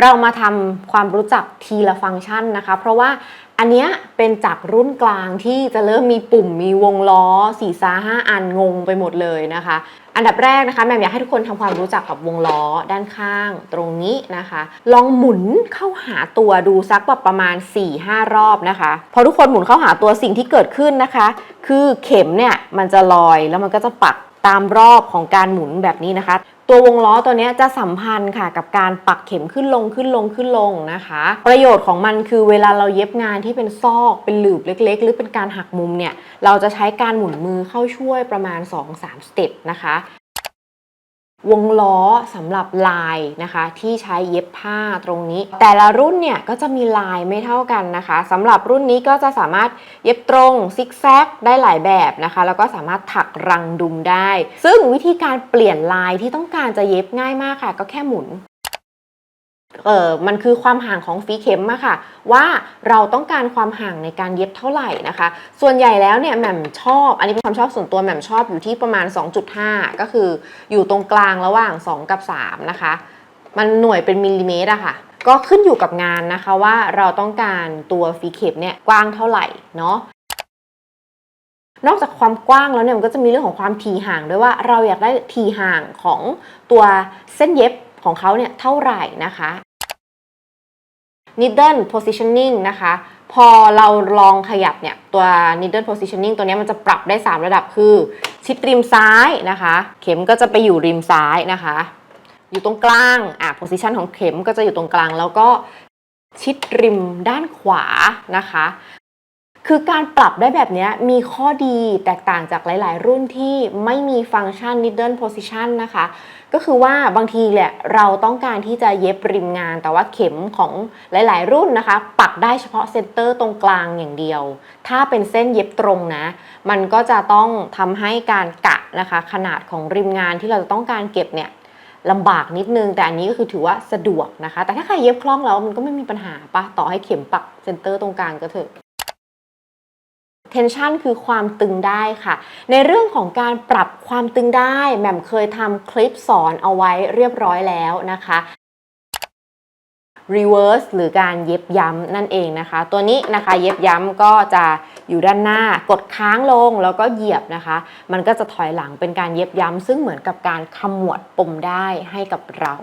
เรามาทำความรู้จักทีละฟังก์ชันนะคะ เพราะว่าอันเนี้ยเป็นจากรุ่นกลางที่จะเริ่มมีปุ่มมีวงล้อ4ี่ซาห้าอันงงไปหมดเลยนะคะ อันดับแรกนะคะแม่มอยากให้ทุกคนทำความรู้จักกับวงล้อด้านข้างตรงนี้นะคะ ลองหมุนเข้าหาตัวดูสักแบบประมาณ 4-5 รอบนะคะพอทุกคนหมุนเข้าหาตัวสิ่งที่เกิดขึ้นนะคะ คือเข็มเนี่ยมันจะลอยแล้วมันก็จะปักตามรอบของการหมุนแบบนี้นะคะ ตัววงล้อตัวนี้จะสัมพันธ์ค่ะกับการปักเข็มขึ้นลงขึ้นลงขึ้นลงนะคะ ประโยชน์ของมันคือเวลาเราเย็บงานที่เป็นซอกเป็นหลืบเล็ก ๆ หรือเป็นการหักมุมเนี่ยเราจะใช้การหมุนมือเข้าช่วยประมาณ 2-3 สเต็ปนะคะ วงล้อสำหรับลายนะคะ ที่ใช้เย็บผ้าตรงนี้ แต่ละรุ่นเนี่ยก็จะมีลายไม่เท่ากันนะคะสำหรับรุ่นนี้ก็จะสามารถเย็บตรงซิกแซกได้หลายแบบนะคะ แล้วก็สามารถถักรังดุมได้ ซึ่งวิธีการเปลี่ยนลายที่ต้องการจะเย็บง่ายมากค่ะ ก็แค่หมุน เออมันคือความห่างของฝีเข็มอะค่ะ ว่าเราต้องการความห่างในการเย็บเท่าไหร่นะคะ ส่วนใหญ่แล้วเนี่ยแหม่มชอบ อันนี้เป็นความชอบส่วนตัวแหม่มชอบอยู่ที่ประมาณ 2.5 ก็คืออยู่ตรงกลางระหว่าง 2 กับ 3 นะคะ มันหน่วยเป็นมิลลิเมตรอะค่ะ ก็ขึ้นอยู่กับงานนะคะว่าเราต้องการตัวฝีเข็มเนี่ยกว้างเท่าไหร่เนาะนอกจากความกว้างแล้วเนี่ยมันก็จะมีเรื่องของความถี่ห่างด้วยว่าเราอยากได้ถี่ห่างของตัวเส้นเย็บของเขาเนี่ยเท่าไหร่นะคะ needle positioning นะคะ พอเราลองขยับเนี่ย ตัว needle positioning ตัวนี้มันจะปรับได้ 3 ระดับคือ ชิดริมซ้ายนะคะ เข็มก็จะไปอยู่ริมซ้ายนะคะ อยู่ตรงกลาง อะ position ของเข็มก็จะอยู่ตรงกลาง แล้วก็ชิดริมด้านขวานะคะ คือการปรับได้แบบนี้มีข้อดีแตกต่างจากหลาย ๆ รุ่นที่ไม่มีฟังก์ชัน needle position นะคะ ก็คือว่าบางทีแหละเราต้องการที่จะเย็บริมงาน แต่ว่าเข็มของหลาย ๆ รุ่นนะคะ ปักได้เฉพาะเซนเตอร์ตรงกลางอย่างเดียว ถ้าเป็นเส้นเย็บตรงนะ มันก็จะต้องทำให้การกะนะคะ ขนาดของริมงานที่เราจะต้องการเก็บเนี่ยลำบากนิดนึง แต่อันนี้ก็คือถือว่าสะดวกนะคะ แต่ถ้าใครเย็บคล่องแล้วมันก็ไม่มีปัญหาปะต่อให้เข็มปักเซนเตอร์ตรงกลางก็เถอะ tension คือความตึงได้ค่ะ ในเรื่องของการปรับความตึงได้แหม่มเคยทำคลิปสอนเอาไว้เรียบร้อยแล้วนะคะ reverse หรือการเย็บย้ำนั่นเองนะคะ ตัวนี้นะคะเย็บย้ำก็จะอยู่ด้านหน้ากดค้างลงแล้วก็เหยียบนะคะ มันก็จะถอยหลังเป็นการเย็บย้ำซึ่งเหมือนกับการขมวดปมได้ให้กับเรา